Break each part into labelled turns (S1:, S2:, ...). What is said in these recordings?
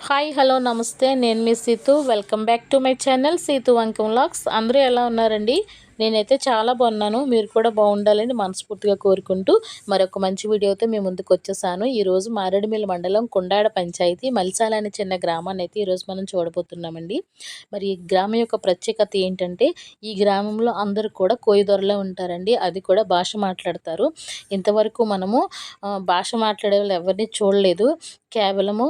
S1: Hi hello నమస్తే. నేను మీ Seethu. Welcome back to my channel Seethu వంకం లాక్స్. అందరూ ఎలా ఉన్నారండి? నేనైతే చాలా బాగున్నాను. మీరు కూడా బాగుండాలని మనస్ఫూర్తిగా కోరుకుంటూ మరొక మంచి వీడియోతో మీ ముందుకు వచ్చేసాను. ఈరోజు మారేడుమిల్లి మండలం కొండాడ పంచాయతీ మల్సాల అనే చిన్న గ్రామాన్ని అయితే ఈరోజు మనం చూడబోతున్నామండి. మరి ఈ గ్రామం యొక్క ప్రత్యేకత ఏంటంటే ఈ గ్రామంలో అందరూ కూడా కోయిదొరలే ఉంటారండి. అది కూడా భాష మాట్లాడతారు. ఇంతవరకు మనము భాష మాట్లాడే వాళ్ళు ఎవరిని చూడలేదు. కేవలము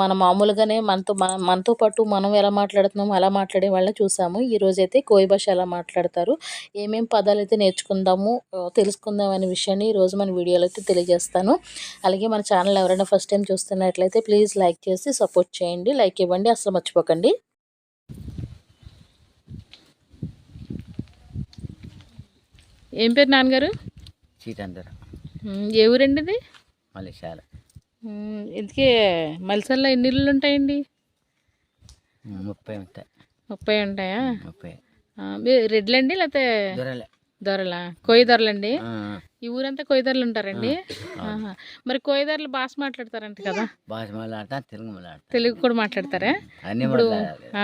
S1: మన మామూలుగానే మనతో మన మనతో పాటు మనం ఎలా మాట్లాడుతున్నామో అలా మాట్లాడే వాళ్ళని చూసాము. ఈ రోజైతే కోయి భాష ఎలా మాట్లాడతారు. ఏమేం పదాలు అయితే నేర్చుకుందాము తెలుసుకుందాం అనే విషయాన్ని ఈ రోజు మన వీడియోలో అయితే తెలియజేస్తాను. అలాగే మన ఛానల్ ఎవరైనా ఫస్ట్ టైం చూస్తున్నట్లయితే ప్లీజ్ లైక్ చేసి సపోర్ట్ చేయండి. లైక్ ఇవ్వండి. అసలు మర్చిపోకండి. ఏం పేరు నాన్నగారు? ఏ ఊరండి ఇది?
S2: మలేషియాలో
S1: ఇంతకీ మలిసల్లో ఎన్ని ఇళ్ళు ఉంటాయండి
S2: ముప్పై ఉంటాయి.
S1: ముప్పై ఉంటాయా?
S2: ముప్పై.
S1: రెడ్లండి లేకపోతే
S2: దొరలే.
S1: కోయి దొరలండి? ఈ ఊరంతా కోయిదొరలు ఉంటారండి. మరి కోయిదొరలు భాష మాట్లాడతారంట కదా?
S2: భాష మాట్లాడతా తెలుగు మాట్లాడతా.
S1: తెలుగు కూడా మాట్లాడతారా?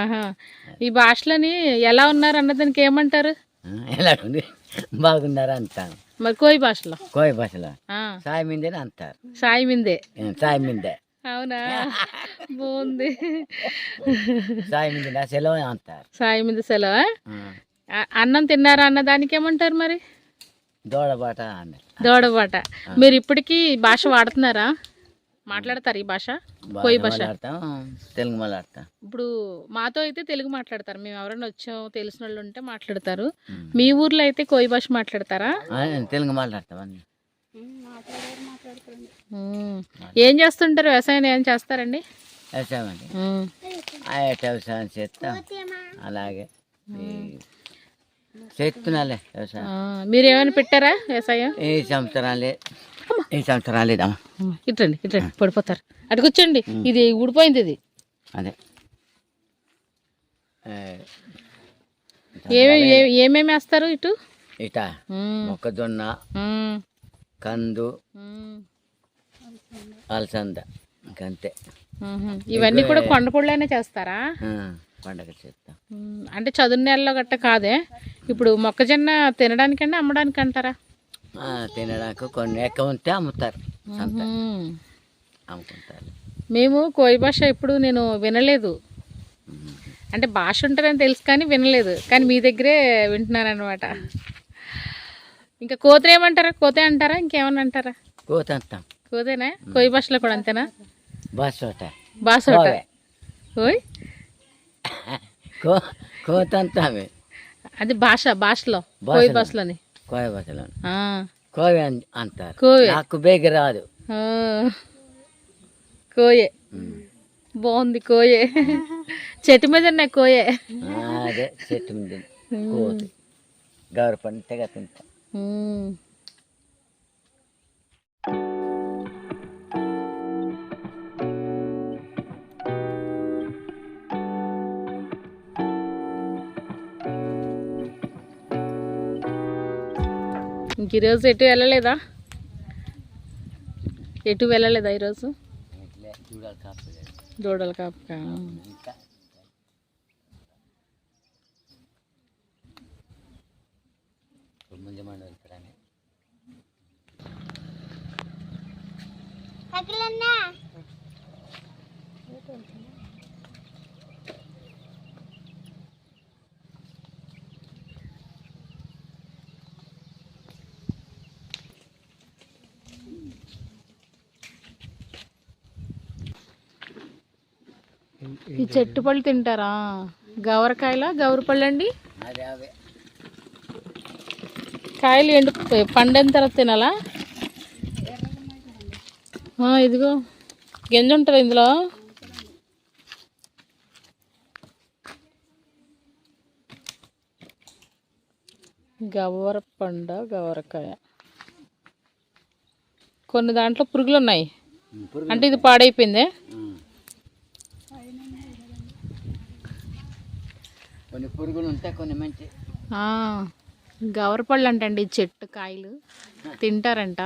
S1: ఆహా. ఈ భాషలని ఎలా ఉన్నారు అన్నదానికి ఏమంటారు?
S2: ఎలా ఉంది? బాగున్నారా అంటాను
S1: మరి కోయి భాషలో.
S2: కోయ భాషలో? సాయి మిందేనే అంటారు
S1: సాయి మిందే.
S2: సాయి మిందే.
S1: అవునా? బాగుంది.
S2: సాయి మిందే సెలవు అంటారు
S1: సాయి మిందే సెలవు? అన్నం తిన్నారా అన్న దానికి ఏమంటారు మరి?
S2: దోడబాట
S1: దోడబాట. మీరు ఇప్పటికీ భాష వాడుతున్నారా? మాట్లాడతారు ఈ భాష? కోయి భాష?
S2: తెలుగు మాట్లాడతాం.
S1: ఇప్పుడు మాతో అయితే తెలుగు మాట్లాడతారు. మేము ఎవరైనా వచ్చాం తెలిసిన వాళ్ళు ఉంటే మాట్లాడతారు. మీ ఊర్లో అయితే కోయి భాష మాట్లాడతారా?
S2: తెలుగు మాట్లాడతాం అన్ని.
S1: ఉమ్. ఏం చేస్తుంటారు? వ్యవసాయం ఏం చేస్తారండి?
S2: వ్యవసాయం అండి. చేస్తాం. అలాగే. చేస్తున్నాలే వ్యవసాయం.
S1: ఆ, మీరు ఏమైనా పెట్టారా వ్యవసాయం?
S2: ఈ సంవత్సరం ఈ సంవత్సరం లేదమ్మా
S1: ఉమ్, ఇట్రండి ఇట్రండి పడిపోతారు. ఇది ఊడిపోయింది ఇది.
S2: అదే. ఏ,
S1: ఏమేమి ఏ- ఏమేమి వేస్తారు ఇటు?
S2: ఇట మొక్కజొన్న కందు అలసంద ఇంకంతే.
S1: ఇవన్నీ కూడా కొండపొళ్ళైనా చేస్తారా?
S2: పండగ చేస్తాం.
S1: అంటే చదువు నెలలో గట్ట కాదే. ఇప్పుడు మొక్కజొన్న తినడానికండి అమ్మడానికి అంటారా
S2: తినడానికి కొన్ని ఎక్కువ ఉంటే అమ్ముతారు. సంత. అమ్ముకుంటారు.
S1: మేము కోయి భాష ఎప్పుడు నేను వినలేదు. అంటే భాష ఉంటుందని తెలుసు కానీ వినలేదు. కానీ మీ దగ్గరే వింటున్నాను అనమాట ఇంకా కోత ఏమంటారా? కోతే అంటారా? ఇంకేమన్నా అంటారా?
S2: కోత అంటాం.
S1: కోతేనా? కోయి భాషలో కూడా అంతేనా? భాష
S2: కో కోత అంటామే
S1: అది భాష భాషలో కోయి
S2: భాషలో.
S1: భాషలోని.
S2: కోయ భాషలో అన్- అంటారు.
S1: కోవే.
S2: నాకు బేగి రాదు.
S1: కోయే. బాగుంది కోయే. చెట్టు మీద ఉన్నాయి కోయే.
S2: అదే చెట్టు మీద కోతి. గౌర పని తెగ తింటా.
S1: ఇంక ఈరోజు ఎటు వెళ్ళలేదా? ఎటు వెళ్ళలేదా ఈరోజు దూడల కాపుక? ఈ చెట్టు పళ్ళు తింటారా? గవరకాయలా? గౌర పళ్ళు అండి కాయలు ఎండు పండిన తర్వాత తినాలా? ఇదిగో. గింజ ఉంటుంది ఇందులో? గవర పండ గవరకాయ. కొన్ని దాంట్లో పురుగులు ఉన్నాయి అంటే ఇది పాడైపోయిందే?
S2: కొన్ని పురుగులు ఉంటాయి కొన్ని మంచి.
S1: గవరపళ్ళు అంటండి చెట్టు కాయలు. తింటారంట.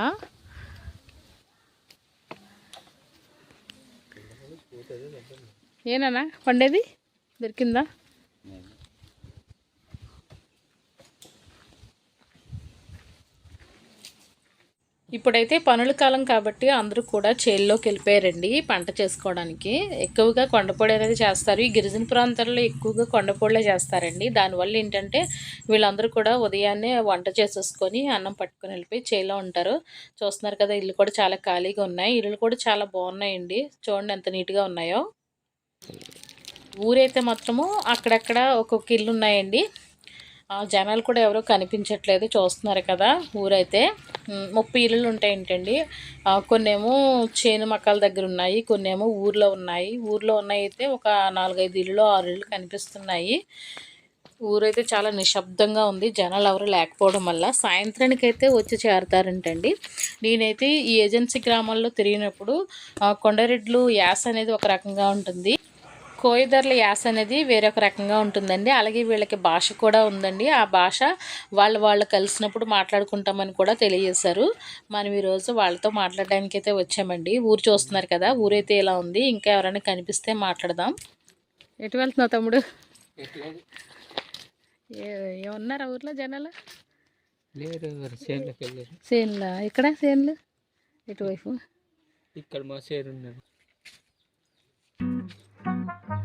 S1: ఏనా పండేది? దొరికిందా? ఇప్పుడైతే పనుల కాలం కాబట్టి అందరూ కూడా చేల్లోకి వెళ్ళిపోయారండి పంట చేసుకోవడానికి. ఎక్కువగా కొండపొడి అనేది చేస్తారు. ఈ గిరిజన ప్రాంతాల్లో ఎక్కువగా కొండపొడిలే చేస్తారండి. దానివల్ల ఏంటంటే వీళ్ళందరూ కూడా ఉదయాన్నే వంట చేసేసుకొని అన్నం పట్టుకొని వెళ్ళిపోయి చేలో ఉంటారు. చూస్తున్నారు కదా ఇల్లు కూడా చాలా ఖాళీగా ఉన్నాయి. ఇల్లు కూడా చాలా బాగున్నాయండి. చూడండి ఎంత నీట్గా ఉన్నాయో. ఊరైతే మాత్రము అక్కడక్కడ ఒక్కొక్క ఇల్లు ఉన్నాయండి. జనాలు కూడా ఎవరో కనిపించట్లేదు చూస్తున్నారు కదా ఊరైతే. ముప్పై ఇల్లులు ఉంటాయంటండి కొన్నేమో చేను మక్కల దగ్గర ఉన్నాయి కొన్నేమో ఊర్లో ఉన్నాయి. ఊర్లో ఉన్నాయి అయితే ఒక నాలుగైదు ఇల్లు ఆరు ఇల్లు కనిపిస్తున్నాయి. ఊరైతే చాలా నిశ్శబ్దంగా ఉంది. జనాలు ఎవరు లేకపోవడం వల్ల సాయంత్రానికి అయితే వచ్చి చేరతారంటండి. నేనైతే ఈ ఏజెన్సీ గ్రామాల్లో తిరిగినప్పుడు కొండరెడ్లు యాస అనేది ఒక రకంగా ఉంటుంది. కోయిదర్ల యాస అనేది వేరొక రకంగా ఉంటుందండి. అలాగే వీళ్ళకి భాష కూడా ఉందండి. ఆ భాష వాళ్ళు వాళ్ళు కలిసినప్పుడు మాట్లాడుకుంటామని కూడా తెలియజేశారు. మనం ఈరోజు వాళ్ళతో మాట్లాడడానికి అయితే వచ్చామండి. ఊరు చూస్తున్నారు కదా ఊరైతే ఇలా ఉంది. ఇంకా ఎవరైనా కనిపిస్తే మాట్లాడదాం. ఎటు వెళ్తున్నావు తమ్ముడు? ఏమన్నారా ఊర్లో జనాలు?
S3: లేరు చేనులోకి వెళ్ళారు.
S1: సేన్లా ఇక్కడ సేన్లు ఎటువైపు?
S3: ఇక్కడ మా చేరు ఉన్నారు Thank you.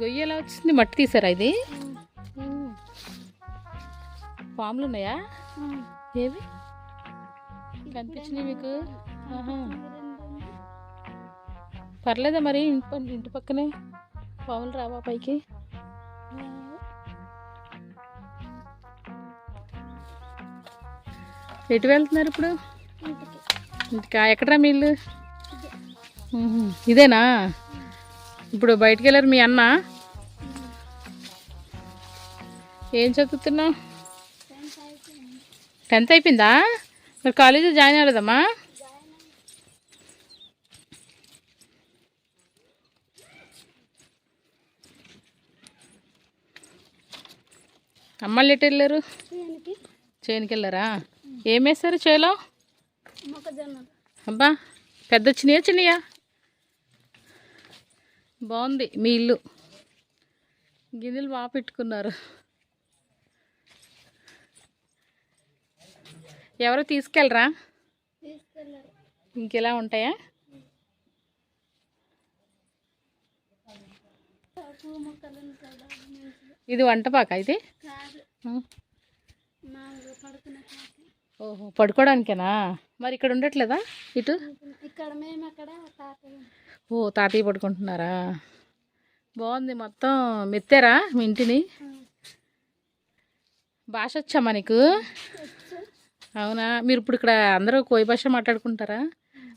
S1: గొయ్యి ఎలా వచ్చింది మట్టి తీసారా ఇది? పాములు ఉన్నాయా ఏవి? కనిపించినాయి మీకు. పర్లేదా మరి ఇంటి ఇంటి పక్కనే పాములు రావా పైకి? ఎటు వెళ్తున్నారు ఇప్పుడు? ఇంటికా. ఎక్కడరా మీ ఇల్లు. ఇదేనా? ఇప్పుడు బయటికి వెళ్ళారు మీ అన్న? ఏం చదువుతున్నావు? టెన్త్ అయిపోయిందా? మరి కాలేజీ జాయిన్ అవ్వలేదమ్మా? అమ్మాళ్ళు ఎటు వెళ్ళారు చేనుకి. వెళ్ళారా ఏం వేస్తారు చేలో? అబ్బా పెద్ద వచ్చినాయా చిన్నయా? బాగుంది మీ ఇల్లు. గిన్నెలు బాగా పెట్టుకున్నారు. ఎవరో తీసుకెళ్ళరా? ఇంకెలా ఉంటాయా? ఇది వంటపాక ఇది. ఓహో పడుకోవడానికేనా మరి ఇక్కడ ఉండట్లేదా ఇటు?
S4: ఇక్కడ మేము అక్కడ
S1: ఓ తాతయ్య పడుకుంటున్నారా? బాగుంది మొత్తం మెత్తారా మీ ఇంటిని? భాష వచ్చామా నీకు? అవునా? మీరు ఇప్పుడు ఇక్కడ అందరూ కోయి భాష మాట్లాడుకుంటారా?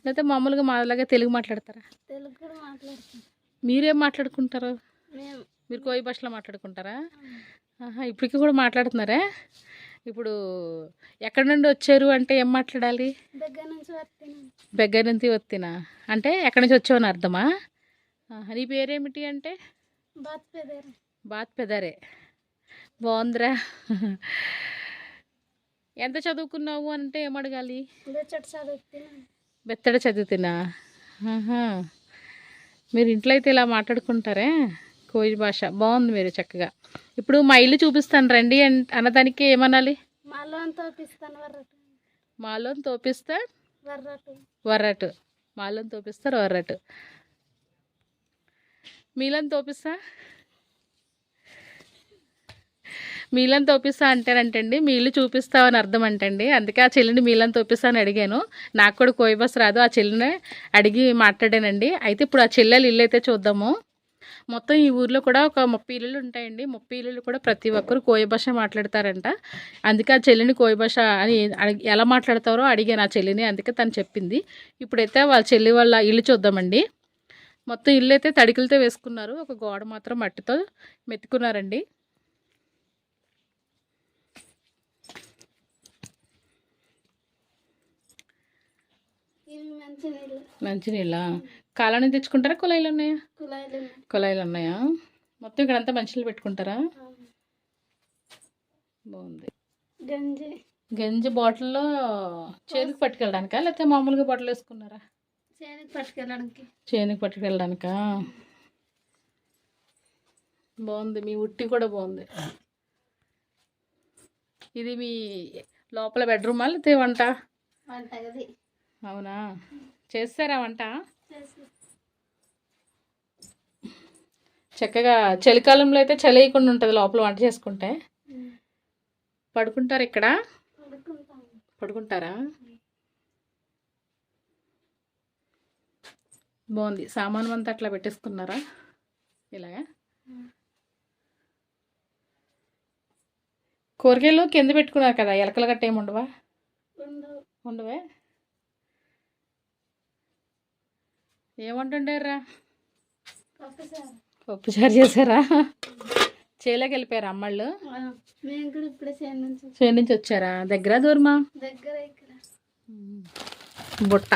S1: లేకపోతే మామూలుగా మాలాగా తెలుగు మాట్లాడతారా?
S4: తెలుగు కూడా మాట్లాడుతాం
S1: మీరేం మాట్లాడుకుంటారు? మీరు కోయి భాషలో మాట్లాడుకుంటారా? ఆహా ఇప్పటికి కూడా మాట్లాడుతున్నారా? ఇప్పుడు ఎక్కడి నుండి వచ్చారు అంటే ఏం మాట్లాడాలి?
S4: దగ్గర నుంచి
S1: వచ్చినా అంటే ఎక్కడి నుంచి వచ్చావని అర్థమా? ఆహా, నీ పేరేమిటి అంటే?
S4: బాత్ పెదారు
S1: బాత్ పెదరే బాగుందిరా. ఎంత చదువుకున్నావు అంటే ఏం అడగాలి
S4: చెట్టు చదువుతున్నాం.
S1: బెత్తడ చదువుతున్నా. మీరు ఇంట్లో అయితే ఇలా మాట్లాడుకుంటారే? కోయి భాష. బాగుంది మీరు చక్కగా. ఇప్పుడు మా ఇల్లు చూపిస్తాను రండి అన్- అన్నదానికి ఏమనాలి?
S4: మాలో అంత తోపిస్తాను వర్రటు.
S1: మాలో తోపిస్తా?
S4: వర్రటు.
S1: వర్రటు. మాలో తోపిస్తారు వర్రటు. మీలను తోపిస్తా? మీలను తోపిస్తా అంటారంటండి. మీ ఇల్లు చూపిస్తావని అర్థం అంటండి. అందుకే ఆ చెల్లిని మీలను తోపిస్తా అని అడిగాను. నాకు కూడా కోయి బస్ రాదు. ఆ చెల్లిని అడిగి మాట్లాడానండి. అయితే ఇప్పుడు ఆ చెల్లెలు ఇల్లు అయితే చూద్దాము. మొత్తం ఈ ఊర్లో కూడా ఒక ముప్పై ఇళ్ళు ఉంటాయండి. ముప్పై ఇళ్ళు కూడా ప్రతి ఒక్కరు కోయ భాష మాట్లాడతారంట. అందుకే ఆ చెల్లిని కోయ భాష అని అడిగి- ఎలా మాట్లాడతారో అడిగాను ఆ చెల్లిని. అందుకే తను చెప్పింది. ఇప్పుడైతే వాళ్ళ చెల్లి వాళ్ళ ఇల్లు చూద్దామండి. మొత్తం ఇల్లు అయితే తడికలతో వేసుకున్నారు. ఒక గోడ మాత్రం మట్టితో మెత్తుకున్నారండి
S4: ఇవి మంచి నీళ్ళు
S1: మంచినీళ్ళ. కాలాన్ని తెచ్చుకుంటారా? కుళాయిలు ఉన్నాయా?
S4: కుళాయిలు ఉన్నాయి.
S1: మొత్తం ఇక్కడంతా మంచినీళ్ళు పెట్టుకుంటారా? బాగుంది.
S4: గంజి.
S1: గంజి బాటిల్లో చేతికి పట్టుకెళ్ళడానికా? లేకపోతే మామూలుగా బాటిల్ వేసుకున్నారా?
S4: చేనికి పట్టుకెళ్ళడానికి.
S1: చేనుకి పట్టుకెళ్ళడానికా? బాగుంది. మీ ఉట్టి కూడా బాగుంది. ఇది మీ లోపల బెడ్రూమా? లేకపోతే వంట? అవునా? చేస్తారా వంట చక్కగా చలికాలంలో అయితే చలి వేయకుండా ఉంటుంది లోపల వంట చేసుకుంటే. పడుకుంటారు ఇక్కడ?
S4: పడుకుంటాం.
S1: పడుకుంటారా? బాగుంది. సామాను అంతా అట్లా పెట్టేసుకున్నారా? ఇలాగా. కూరగాయలు కింద పెట్టుకున్నారు కదా ఎలకలు గట్ట ఏమి ఉండవా.
S4: ఉండవు?
S1: ఉండవే ఏమంటుండారా
S4: ఒకసారి
S1: పప్పు చారు చేశారా? చేలోకి వెళ్ళిపోయారా అమ్మళ్ళు
S4: చేను నుంచి
S1: వచ్చారా? దగ్గర దూరమా? బుట్ట.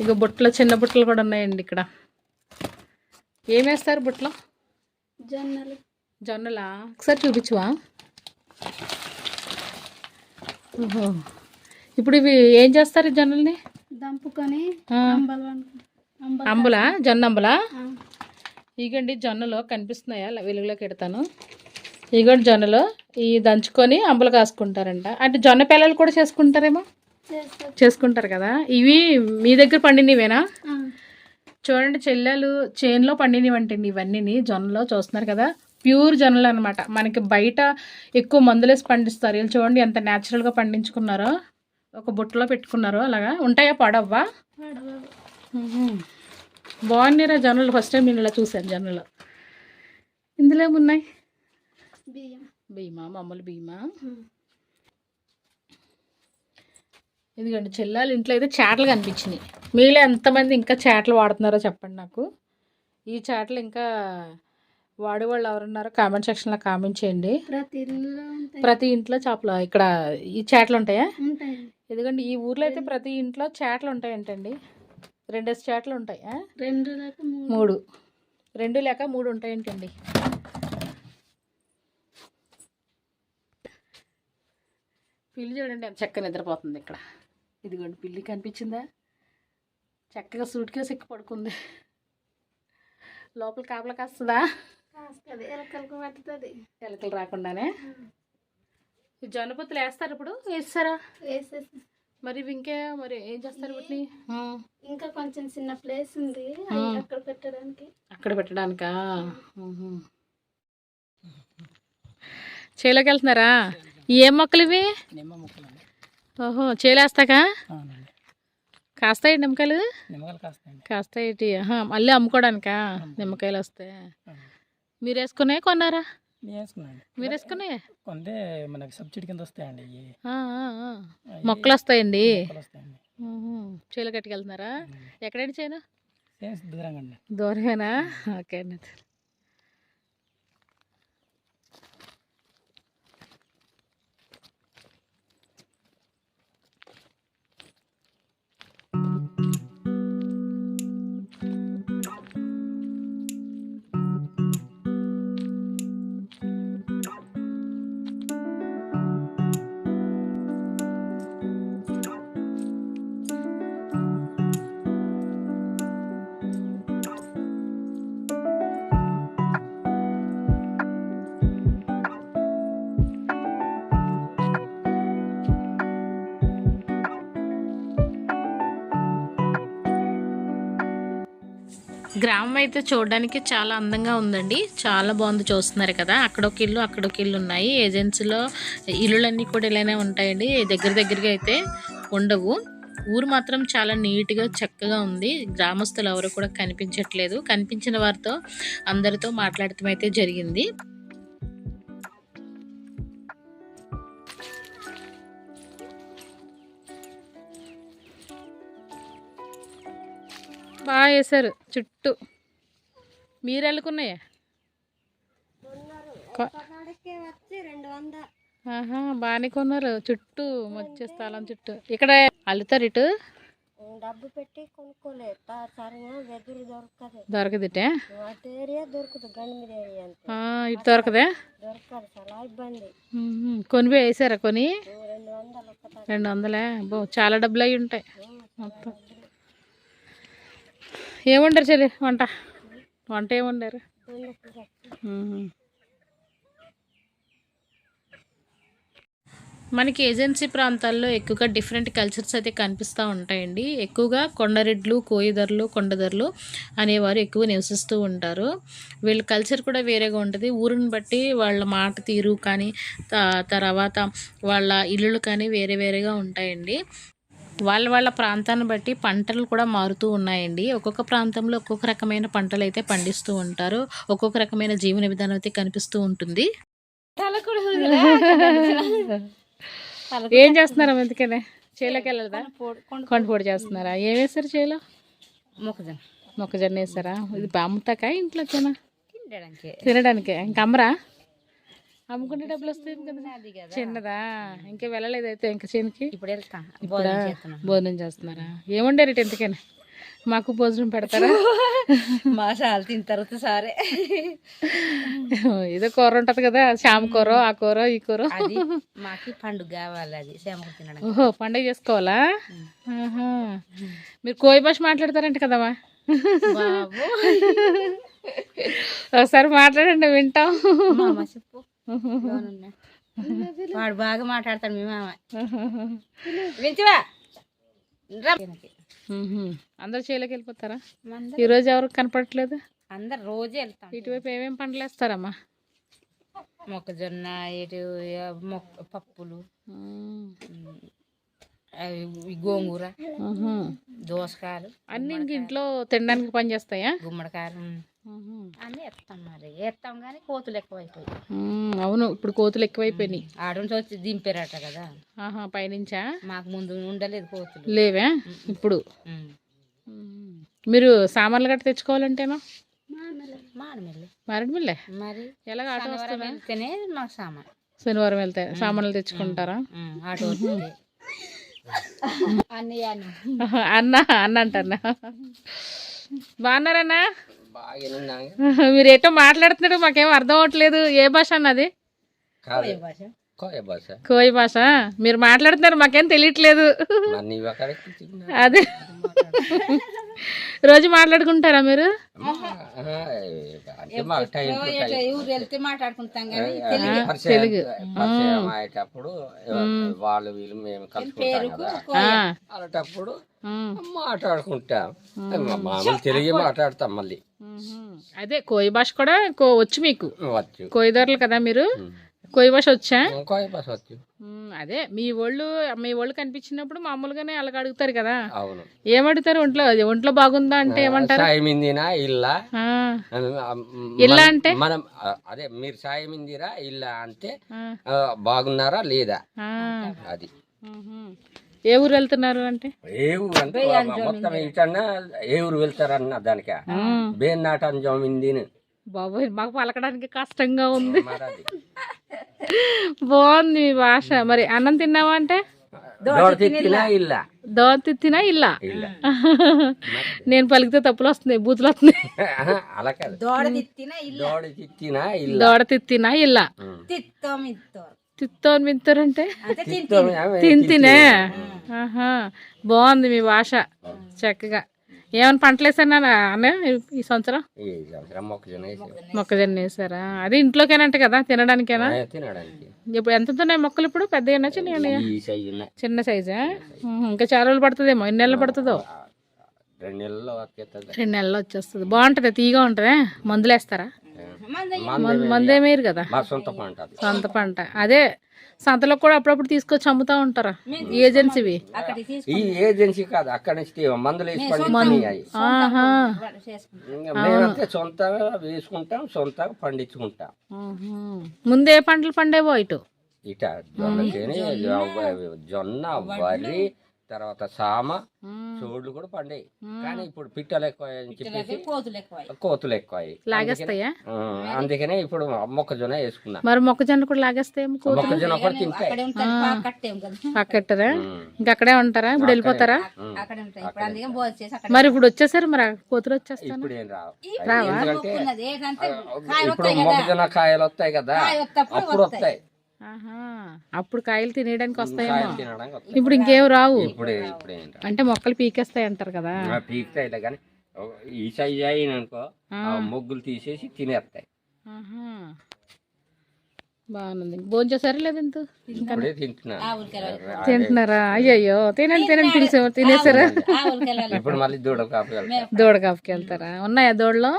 S1: ఇక బుట్టలో చిన్న బుట్టలు కూడా ఉన్నాయండి ఇక్కడ. ఏం వేస్తారు బుట్టలో?
S4: జొన్నలు.
S1: జొన్నలా? ఒకసారి చూపించువా? ఓహో. ఇప్పుడు ఇవి ఏం చేస్తారు జొన్నల్ని?
S4: దంపుకొని. అంబలు?
S1: జొన్న అంబులా ఇగండి జొన్నలు కనిపిస్తున్నాయా? వెలుగులోకి ఎడతాను. ఇగోండి జొన్నలు. ఈ దంచుకొని అంబులు కాసుకుంటారంట. అంటే జొన్న పిల్లలు కూడా చేసుకుంటారేమో? చేసుకుంటారు కదా. ఇవి మీ దగ్గర పండినవేనా? చూడండి చెల్లెలు చేనులో పండినవంటండి ఇవన్నీ జొన్నలో చూస్తున్నారు కదా. ప్యూర్ జొన్నలు అనమాట మనకి బయట ఎక్కువ మందులేసి పండిస్తారు. వీళ్ళు చూడండి ఎంత న్యాచురల్గా పండించుకున్నారో. ఒక బుట్టలో పెట్టుకున్నారో అలాగా. ఉంటాయా? పడవ్వా? బాగున్నాయిరా జొన్నలు. ఫస్ట్ టైం నేను ఇలా చూశాను జొన్నలు. ఇందులో ఏమున్నాయి?
S4: బియ్యం.
S1: భీమా మామూలు భీమా
S4: ఆ,
S1: ఇదిగోండి చెల్లాలి ఇంట్లో అయితే చాటలు కనిపించినాయి. మీలో ఎంతమంది ఇంకా చాటలు వాడుతున్నారో చెప్పండి నాకు. ఈ చాటలు ఇంకా వాడేవాళ్ళు ఎవరున్నారో కామెంట్ సెక్షన్లో కామెంట్ చేయండి.
S4: ప్రతి
S1: ఇంట్లో చేపలు ఇక్కడ ఈ చాటలు ఉంటాయా?
S4: ఉంటాయి
S1: ఎందుకంటే ఈ ఊర్లో అయితే ప్రతి ఇంట్లో చాటలు ఉంటాయంటండి. రెండేసి చాటలు ఉంటాయి?
S4: రెండు లేక మూడు.
S1: మూడు. రెండు లేక మూడు ఉంటాయంటండి. పిల్లి చూడండి ఎంత చక్కగా నిద్రపోతుంది ఇక్కడ. ఇదిగోండి పిల్లి కనిపించిందా? చక్కగా సూట్ కేసు ఎక్కి పడుకుంది. లోపల కాపలా కాస్తుందా?
S4: కాస్తుంది ఎలకలకు పట్టుతుంది
S1: ఎలకలు రాకుండానే? ఈ జొన్న పొత్తులు వేస్తారు ఇప్పుడు? వేస్తారా?
S4: వేసేసి
S1: మరి ఇవి ఇంకే మరి ఏం చేస్తారు వీటిని
S4: ఇంకా కొంచెం చిన్న ప్లేస్ ఉంది. అక్కడ పెట్టడానికి.
S1: అక్కడ పెట్టడానికా. చేలోకి వెళ్తున్నారా? ఏం మొక్కలు ఇవి? ఓహో చేలేస్తాకా? కాస్తాయి నిమ్మకాయలు? కాస్తాయి మళ్ళీ అమ్ముకోవడానికా నిమ్మకాయలు వస్తాయి మీరు వేసుకునే కొన్నారా? మీరు వేసుకునే
S3: కొంటే మనకి సబ్సిడీ కింద వస్తాయండి
S1: మొక్కలు వస్తాయండి. చేలు కట్టుకెళ్తున్నారా ఎక్కడండి చేను?
S3: దూరంగా
S1: దూరమేనా ఓకే అండి. గ్రామం అయితే చూడడానికి చాలా అందంగా ఉందండి. చాలా బాగుంది చూస్తున్నారు కదా. అక్కడ ఒక ఇల్లు అక్కడ ఒక ఇల్లు ఉన్నాయి. ఏజెన్సీలో ఇల్లులన్నీ కూడా ఇలానే ఉంటాయండి. దగ్గర దగ్గరగా అయితే ఉండవు. ఊరు మాత్రం చాలా నీట్గా చక్కగా ఉంది. గ్రామస్తులు ఎవరు కూడా కనిపించట్లేదు. కనిపించిన వారితో అందరితో మాట్లాడటం అయితే జరిగింది. బాగా వేశారు చుట్టూ మీరు ఎల్లుకున్నాయా కొ- ఆహా బాగానే కొన్నారు. చుట్టూ వచ్చే స్థలం చుట్టూ. ఇక్కడ అల్లుతారు ఇటు?
S5: డబ్బు పెట్టి కొనుక్కోలేదు దొరకదు.
S1: దొరకదిటే?
S5: అటు ఏరియా దొరకదు గండి మీద ఏరియా అంతే.
S1: ఆ, ఇటు దొరకదే?
S5: దొరకదు చాలా ఇబ్బంది.
S1: మ్మ్. కొనిపోయి వేసారా కొని?
S5: రెండు వందలు
S1: చాలా డబ్బులు అయి ఉంటాయి మొత్తం. ఏముండరు చెల్లి వంట. వంట ఏముండరు. మనకి ఏజెన్సీ ప్రాంతాల్లో ఎక్కువగా డిఫరెంట్ కల్చర్స్ అయితే కనిపిస్తూ ఉంటాయండి. ఎక్కువగా కొండరెడ్లు కోయిదర్లు కొండదర్లు అనేవారు ఎక్కువ నివసిస్తూ ఉంటారు. వీళ్ళ కల్చర్ కూడా వేరేగా ఉంటుంది. ఊరిని బట్టి వాళ్ళ మాట తీరు కానీ త- తర్వాత వాళ్ళ ఇల్లులు కానీ వేరే వేరేగా ఉంటాయండి. వాళ్ళ వాళ్ళ ప్రాంతాన్ని బట్టి పంటలు కూడా మారుతూ ఉన్నాయండి. ఒక్కొక్క ప్రాంతంలో ఒక్కొక్క రకమైన పంటలు అయితే పండిస్తూ ఉంటారు. ఒక్కొక్క రకమైన జీవన విధానం అయితే కనిపిస్తూ ఉంటుంది. ఏం చేస్తున్నారా ఎందుకనే చేలోకి వెళ్ళదా కొండపొడి చేస్తున్నారా? ఏం వేస్తారు చేలో?
S5: మొక్కజొన్న.
S1: మొక్కజొన్న వేసారా ఇది అమ్ముతాకా ఇంట్లోకేనా?
S5: తినడానికి.
S1: తినడానికే. ఇంకా అమ్మరా? అమ్ముకుంటే డబ్బులు వస్తాయి కదా. చిన్నదా? ఇంకా వెళ్ళలేదు అయితే? ఇంకా చేనికి?
S5: ఇప్పుడు వెళ్తాం.
S1: భోజనం చేస్తున్నారా? ఏముండారు ఇటు ఎందుకని మాకు భోజనం పెడతారా?
S5: మా సాలు తిన్న తర్వాత సారే.
S1: ఏదో కూర ఉంటది కదా శామ కూర ఆ కూర ఈ కూర.
S5: మాకి పండుగ కావాలి అది తినడం
S1: ఓహో పండగ చేసుకోవాలా. మీరు కోయి భాష మాట్లాడతారంట కదమ్మా ఒకసారి మాట్లాడండి వింటాం.
S5: చెప్పు? వాడు బాగా మాట్లాడతాడు మీ మామ. వింటివా.
S1: అందరు చేలోకి వెళ్ళిపోతారా?
S5: మంద-
S1: ఈ రోజు ఎవరికి కనపడట్లేదు?
S5: అందరు రోజు వెళ్తాం.
S1: ఇటువైపు ఏమేమి పంటలు వేస్తారమ్మా?
S5: మొక్కజొన్న ఇటు మొక్క పప్పులు. గోంగూర. దోసకాయలు
S1: అన్ని ఇంట్లో తినడానికి పని చేస్తాయా?
S5: గుమ్మడికాయలు అన్నీ ఎత్తాం మరి. ఎత్తాం కానీ కోతులు ఎక్కువైపోయి.
S1: ఉమ్, అవును ఇప్పుడు కోతులు ఎక్కువైపోయినాయి.
S5: ఆడ నుంచి వచ్చి దింపారట కదా.
S1: ఆహా పైనుంచా?
S5: మాకు ముందు ఉండలేదు కోతులు.
S1: లేవే? ఇప్పుడు. మీరు సామాన్లు గట్ట తెచ్చుకోవాలంటేనా? మారేడుమిల్లే
S5: మరి
S1: ఎలాగ ఆటో
S5: శనివారం
S1: వస్తుందా?
S5: వెళ్తేనే మాకు సామాన్.
S1: శనివారం వెళ్తే సామాన్లు తెచ్చుకుంటారా?
S5: ఆటో వస్తే అన్నీ అన్నీ
S1: ఆహా, అన్న అన్న అంటన్నా. బాగున్నారన్నా? మీరు ఎటో మాట్లాడుతున్నారు మాకేం అర్థం అవ్వట్లేదు. ఏ భాష అన్నది
S6: కోయ భాష.
S1: కోయి భాష. మీరు మాట్లాడుతున్నారు మాకేం తెలియట్లేదు. అదే. రోజు మాట్లాడుకుంటారా మీరు.
S5: ఊరు వెళ్తే మాట్లాడుకుంటాం కానీ
S6: అయ్యేటప్పుడు వాళ్ళు వీళ్ళు మేము కలుసుకుంటాం అలాంటప్పుడు మాట్లాడుకుంటాం. మా- మామూలు తెలుగే మాట్లాడతాం మళ్ళీ.
S1: అదే కోయి భాష కూడా వచ్చు మీకు.
S6: వచ్చు.
S1: కోయిదారులు కదా మీరు? కోయి భాష వచ్చా?
S6: కోయ భాష వచ్చు.
S1: అదే మీ ఒళ్ళు మీ ఒళ్ళు కనిపించినప్పుడు మామూలుగానే అలాగ అడుగుతారు కదా.
S6: అవును.
S1: ఏమడుగుతారు ఒంట్లో? ఒంట్లో బాగుందా అంటే ఏమంటారు?
S6: సాయమిందినా ఇల్లా?
S1: ఇల్లా అంటే?
S6: మనం అదే మీరు సాయమిందిరా ఇల్లా అంటే బాగున్నారా లేదా? అది.
S1: ఏ ఊరు వెళ్తున్నారు అంటే?
S6: ఏ ఊరు అంటే మొత్తం ఇటన్నా ఏ ఊరు వెళ్తారన్న దానిక? బేన్ నాటని జోమిందిని
S1: బాబోయ్ మాకు పలకడానికి కష్టంగా ఉంది. బాగుంది మీ భాష. మరి అన్నం తిన్నావా అంటే?
S6: దోడ తిట్టినా ఇల్లా.
S1: దోత తిన్నా ఇల్లా? నేను పలికితే తప్పులు వస్తున్నాయి బూతులు వస్తున్నాయి.
S6: ఆహా, అలా కాదు.
S5: దోడ తిత్తిన ఇల్లు?
S1: తిత్తినా మిత్తారంటే
S5: అంటే?
S1: తింతినే ఆహా బాగుంది మీ భాష. చక్కగా. ఏమైనా పంటలు వేసానా అన్న ఈ సంవత్సరం?
S6: ఈ సంవత్సరం మొక్కజొన్న వేసాం.
S1: మొక్కజొన్న వేసారా? అది ఇంట్లోకేనంట కదా తినడానికేనా?
S6: తినడానికి.
S1: ఇప్పుడు ఎంత ఉన్నాయి మొక్కలు ఇప్పుడు? పెద్ద చిన్న చిన్న సైజా ఇంకా చాలా రోజులు పడుతుందేమో? ఎన్ని నెలలు పడుతుందో?
S6: రెండు నెలల్లో వచ్చేస్తుంది
S1: రెండు నెలలు వచ్చేస్తుంది. బాగుంటుంది తీగా ఉంటుంది? మందులు వేస్తారా? మందు మందేమేరు కదా.
S6: మా సొంత పంట అది.
S1: సొంత పంట. అదే సంతలో కూడా అప్పుడప్పుడు తీసుకొచ్చి అమ్ముతా ఉంటారా? ఏజెన్సీవి?
S6: ఈ ఏజెన్సీ కాదు అక్కడ నుంచి మందులు మేమైతే వేసుకుంటాం సొంతంగా పండించుకుంటాం.
S1: ముందే పంటలు పండేవో ఇటు?
S6: ఇట జొన్న జొన్న వరి తర్వాత సామ చోళ్ళు కూడా పండాయి.
S1: ఉమ్.
S6: కానీ ఇప్పుడు పిట్టలు ఎక్కువ అని
S5: పిట్టలకి
S6: చెప్పేసి
S5: కోతులు ఎక్కువ
S1: లాగేస్తాయా?
S6: అందుకనే ఇప్పుడు మొక్కజొన్న వేసుకున్నా.
S1: మరి మొక్కజొన్న కూడా లాగేస్తాయేమో కోతులు?
S6: మొక్కజొన్న కూడా తింటాయి
S1: పక్కట్టరా. ఇంక అక్కడే ఉంటారా? ఇప్పుడు వెళ్ళిపోతారా? మరి ఇప్పుడు వచ్చేసారు మరి కోతులు వచ్చేస్తాను?
S6: ఇప్పుడు ఏం రావు.
S1: రావా?
S6: మొక్కజొన్న కాయలు వస్తాయి కదా. అప్పుడు
S5: వస్తాయి.
S1: అప్పుడు కాయలు తినేయడానికి వస్తాయేమో. ఇప్పుడు ఇంకేం రావు. అంటే మొక్కలు పీకేస్తాయి అంటారు కదా.
S6: ఆ పీకుతాయిలే కానీ ఈ సైజ్ మొగ్గులు తీసేసి తినేస్తాయి.
S1: బాగుంది. భోజనం చేసారా లేదు తింటున్నారా? అయ్యయ్యో. తినండి తినండి పిలిచేవారు. తినేసారా
S6: ఇప్పుడు మళ్ళీ దూడ
S1: కాపుకి వెళ్తారా? ఉన్నాయా దూడలు?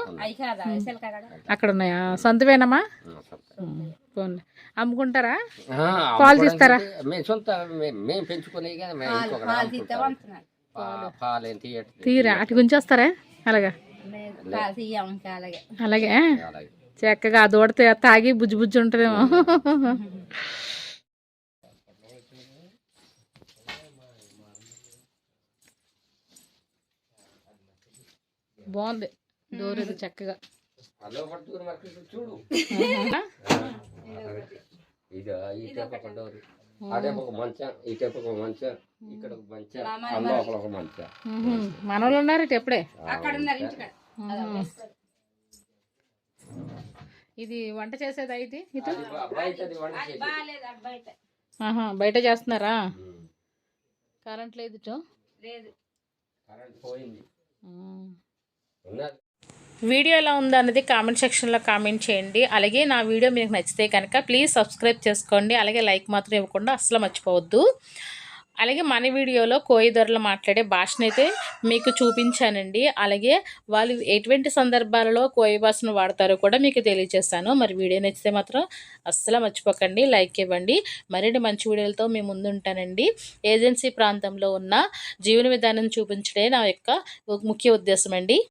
S1: అక్కడ ఉన్నాయా? సొంతమేనమ్మా పోన్లే. అమ్ముకుంటారా? పాలు తీస్తారా?
S6: మేము సొంత మేము పెంచుకునే
S1: తీరా అటు గురించి వస్తారా అలాగా.
S5: అలాగే?
S1: చక్కగా ఆ దూడ తాగి బుజ్జి బుజ్జి ఉంటుందేమో. బాగుంది. డోర్ ఇది చక్కగా.
S6: అలో పట్టుకుని మరి చూడు. ఇది ఈ టైప్ ఒక డోర్ అదే ఒక మంచం ఈ టైప్ ఒక మంచం ఇక్కడ ఒక మంచం అందులో ఒక మంచం.
S1: మనోళ్ళు ఉన్నారు ఇటు ఎప్పుడే?
S5: అక్కడ
S1: ఇది వంట చేసేది అయితే ఇటు?
S6: బయట.
S1: చేస్తున్నారా. కరెంట్ లేదు ఇటు?
S5: లేదు.
S6: కరెంట్ పోయింది.
S1: వీడియో ఎలా ఉందో అనేది కామెంట్ సెక్షన్లో కామెంట్ చేయండి. అలాగే నా వీడియో మీకు నచ్చితే కనుక ప్లీజ్ సబ్స్క్రైబ్ చేసుకోండి. అలాగే లైక్ మాత్రం ఇవ్వకుండా అస్సలు మర్చిపోవద్దు. అలాగే మన వీడియోలో కోయి ధరలు మాట్లాడే భాషను అయితే మీకు చూపించానండి. అలాగే వాళ్ళు ఎటువంటి సందర్భాలలో కోయి భాషను వాడతారో కూడా మీకు తెలియజేస్తాను. మరి వీడియో నచ్చితే మాత్రం అస్సలు మర్చిపోకండి. లైక్ ఇవ్వండి. మరిన్ని మంచి వీడియోలతో మీ ముందు ఉంటానండి ఏజెన్సీ ప్రాంతంలో ఉన్న జీవన విధానం చూపించడే నా యొక్క ముఖ్య ఉద్దేశం అండి